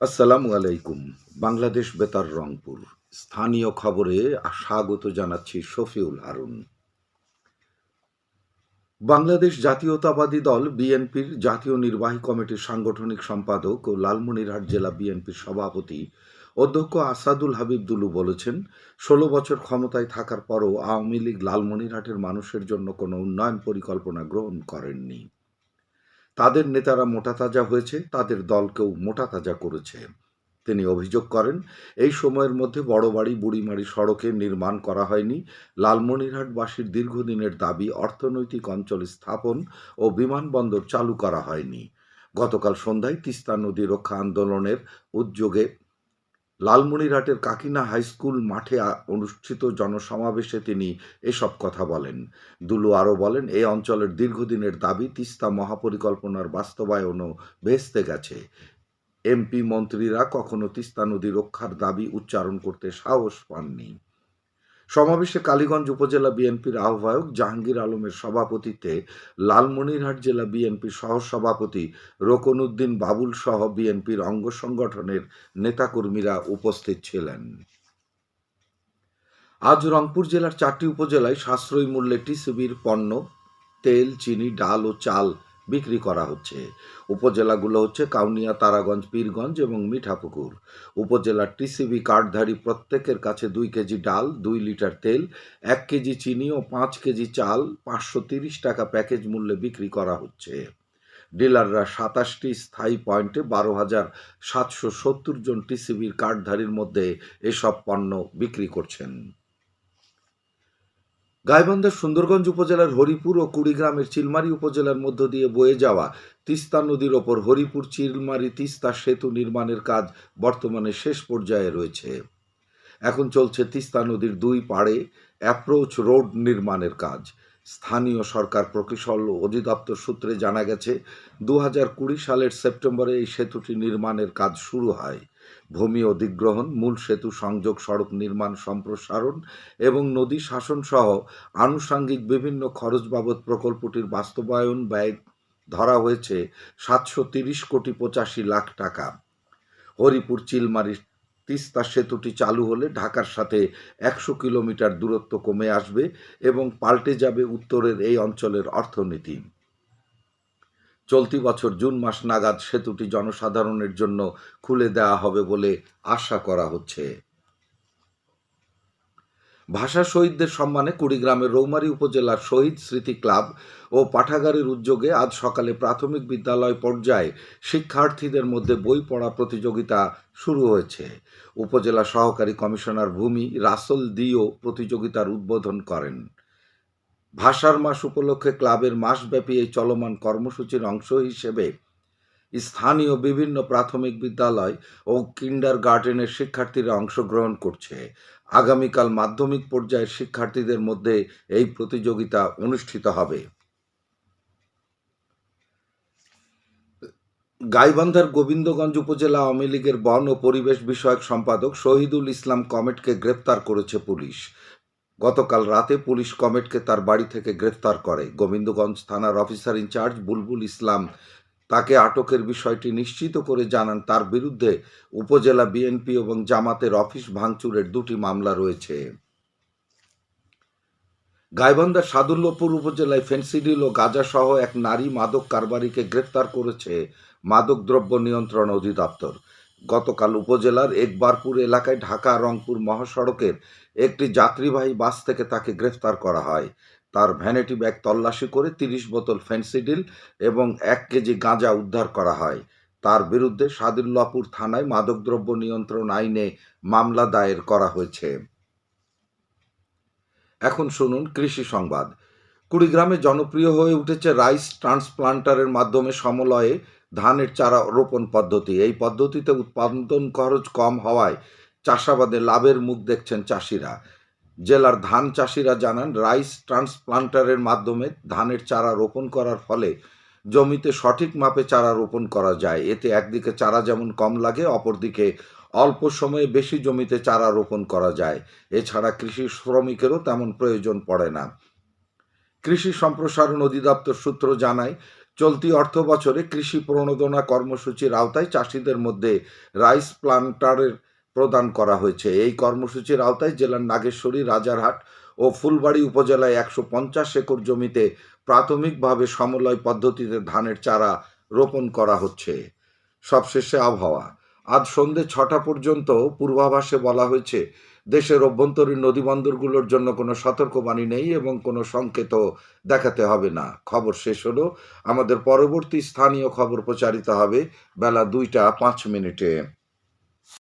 আসসালামু আলাইকুম। বাংলাদেশ বেতার রংপুর। স্থানীয় খবরে স্বাগত জানাচ্ছি শফিউল হারুন। বাংলাদেশ জাতীয়তাবাদী দল বিএনপির জাতীয় নির্বাহী কমিটির সাংগঠনিক সম্পাদক ও লালমনিরহাট জেলা বিএনপির সভাপতি অধ্যক্ষ আসাদুল হাবিব দুলু বলেছেন, ষোলো বছর ক্ষমতায় থাকার পরও আওয়ামী লীগ লালমনিরহাটের মানুষের জন্য কোনো উন্নয়ন পরিকল্পনা গ্রহণ করেননি। তাদের নেতারা মোটা তাজা হয়েছে, তাদের দলকেও মোটা তাজা করেছে। তিনি অভিযোগ করেন, এই সময়ের মধ্যে বড় বাড়ি বুড়িমারি সড়কে নির্মাণ করা হয়নি। লালমনিরহাটবাসীর দীর্ঘদিনের দাবি, অর্থনৈতিক অঞ্চল স্থাপন ও বিমানবন্দর চালু করা হয়নি। গতকাল সন্ধ্যায় তিস্তা নদী রক্ষা আন্দোলনের উদ্যোগে লালমনিরহাটের কাকিনা হাই স্কুল মাঠে অনুষ্ঠিত জনসমাবেশে তিনি এসব কথা বলেন। দুলু আরও বলেন এই অঞ্চলের দীর্ঘদিনের দাবি তিস্তা মহাপরিকল্পনার বাস্তবায়নও ভেস্তে গেছে। এমপি মন্ত্রীরা কখনো তিস্তা নদী রক্ষার দাবি উচ্চারণ করতে সাহস পাননি। সমাবেশে কালীগঞ্জ উপজেলা বিএনপির আহ্বায়ক জাহাঙ্গীর আলমের সভাপতিত্বে লালমনিরহাট জেলা বিএনপির সহসভাপতি রোকনউদ্দিন বাবুল সহ বিএনপির অঙ্গ সংগঠনের নেতাকর্মীরা উপস্থিত ছিলেন। আজ রংপুর জেলার চারটি উপজেলায় সাশ্রয়ী মূল্যে টিসিবির পণ্য, তেল, চিনি, ডাল ও চাল বিক্রি করা হচ্ছে। উপজেলাগুলো হচ্ছে কাউনিয়া, তারাগঞ্জ, পীরগঞ্জ এবং মিঠাপুকুর। উপজেলার টিসিবি কার্ডধারী প্রত্যেকের কাছে দুই কেজি ডাল, দুই লিটার তেল, এক কেজি চিনি ও পাঁচ কেজি চাল পাঁচশো তিরিশ টাকা প্যাকেজ মূল্যে বিক্রি করা হচ্ছে। ডিলাররা সাতাশটি স্থায়ী পয়েন্টে বারো হাজার সাতশো সত্তর জন টিসিবির কার্ডধারীর মধ্যে এসব পণ্য বিক্রি করছেন। গাইবান্ধার সুন্দরগঞ্জ উপজেলার হরিপুর ও কুড়িগ্রামের চিলমারি উপজেলার মধ্য দিয়ে বয়ে যাওয়া তিস্তা নদীর ওপর হরিপুর চিলমারি তিস্তা সেতু নির্মাণের কাজ বর্তমানে শেষ পর্যায়ে রয়েছে। এখন চলছে তিস্তা নদীর দুই পাড়ে অ্যাপ্রোচ রোড নির্মাণের কাজ। স্থানীয় সরকার প্রকৌশল অধিদপ্তর সূত্রে জানা গেছে দু সালের সেপ্টেম্বরে এই সেতুটি নির্মাণের কাজ শুরু হয়। ভূমি অধিগ্রহণ, মূল সেতু সংযোগ, সড়ক নির্মাণ সম্প্রসারণ এবং নদী শাসন সহ আনুষাঙ্গিক বিভিন্ন খরচ বাবদ প্রকল্পটির বাস্তবায়ন ব্যয় ধরা হয়েছে সাতশো কোটি পঁচাশি লাখ টাকা। হরিপুর চিলমারি তিস্তা সেতুটি চালু হলে ঢাকার সাথে একশো কিলোমিটার দূরত্ব কমে আসবে এবং পাল্টে যাবে উত্তরের এই অঞ্চলের অর্থনীতি। চলতি বছর জুন মাস নাগাদ সেতুটি জনসাধারণের জন্য খুলে দেওয়া হবে বলে আশা করা হচ্ছে। ভাষা শহীদদের সম্মানে কুড়িগ্রামের রৌমারী উপজেলার শহীদ স্মৃতি ক্লাব ও পাঠাগারের উদ্যোগে আজ সকালে প্রাথমিক বিদ্যালয় পর্যায়ে শিক্ষার্থীদের মধ্যে বই পড়া প্রতিযোগিতা শুরু হয়েছে। উপজেলা সহকারী কমিশনার ভূমি রাসেল দিও প্রতিযোগিতার উদ্বোধন করেন। ভাষার মাস উপলক্ষে ক্লাবের মাসব্যাপী এই চলমান কর্মসূচির অংশ হিসেবে স্থানীয় বিভিন্ন প্রাথমিক বিদ্যালয় ও কিন্ডার গার্ডেনের শিক্ষার্থীরা অংশগ্রহণ করছে। আগামীকাল মাধ্যমিক পর্যায়ের শিক্ষার্থীদের মধ্যে এই প্রতিযোগিতা অনুষ্ঠিত হবে। গাইবান্ধার গোবিন্দগঞ্জ উপজেলা আওয়ামী লীগের বন ও পরিবেশ বিষয়ক সম্পাদক শহীদুল ইসলাম কমেটকে গ্রেপ্তার করেছে পুলিশ। গতকাল রাতে পুলিশ কমেটকে তার বাড়ি থেকে গ্রেফতার করে। গোবিন্দগঞ্জ থানার অফিসার ইনচার্জ বুলবুল ইসলাম তাকে আটকের বিষয়টি নিশ্চিত করে জানান, তার বিরুদ্ধে উপজেলা বিএনপি এবং জামাতের অফিস ভাঙচুরের দুটি মামলা রয়েছে। গাইবান্ধার সাদুল্যপুর উপজেলায় ফেন্সিডিল ও গাঁজাসহ এক নারী মাদক কারবারিকে গ্রেফতার করেছে মাদকদ্রব্য নিয়ন্ত্রণ অধিদপ্তর। গতকাল উপজেলার একবারপুর এলাকায় ঢাকা রংপুর মহাসড়কের একটি যাত্রীবাহী বাস থেকে তাকে গ্রেফতার করা হয়। তার ভ্যানিটি ব্যাগ তল্লাশি করে তিরিশ বোতল ফেন্সিডিল এবং এক কেজি গাঁজা উদ্ধার করা হয়। তার বিরুদ্ধে সাদুল্লাপুর থানায় মাদকদ্রব্য নিয়ন্ত্রণ আইনে মামলা দায়ের করা হয়েছে। এখন শুনুন কৃষি সংবাদ। কুড়িগ্রামে জনপ্রিয় হয়ে উঠেছে রাইস ট্রান্সপ্লান্টারের মাধ্যমে সমলয়ে ধানের চারা রোপণ পদ্ধতি। এই পদ্ধতিতে উৎপাদন খরচ কম হওয়ায় চাষাবাদে লাভের মুখ দেখছেন চাষিরা। জেলার ধান চাষিরা জানান, রাইস ট্রান্সপ্লান্টারের মাধ্যমে ধানের চারা রোপণ করার ফলে জমিতে সঠিক মাপে চারা রোপণ করা যায়। এতে একদিকে চারা যেমন কম লাগে, অপরদিকে অল্প সময়ে বেশি জমিতে চারা রোপণ করা যায়। এছাড়া কৃষি শ্রমিকেরও তেমন প্রয়োজন পড়ে না। কৃষি সম্প্রসারণ অধিদপ্তর সূত্র জানায়, চলতি অর্থ বছরে কৃষি প্রণোদনা কর্মসূচির আওতায় চাষিদের মধ্যে রাইস প্লান্টারের প্রদান করা হয়েছে। এই কর্মসূচির আওতায় জেলার নাগেশ্বরী, রাজারহাট ও ফুলবাড়ি উপজেলায় একশো পঞ্চাশ একর জমিতে প্রাথমিকভাবে সমলয় পদ্ধতিতে ধানের চারা রোপণ করা হচ্ছে। সবশেষে আবহাওয়া। আজ সন্ধে ছটা পর্যন্ত পূর্বাভাসে বলা হয়েছে, দেশের অভ্যন্তরীণ নদীবন্দরগুলোর জন্য কোনো সতর্কবাণী নেই এবং কোনো সংকেত দেখাতে হবে না। খবর শেষ হলো। আমাদের পরবর্তী স্থানীয় খবর প্রচারিত হবে বেলা দুইটা পাঁচ মিনিটে।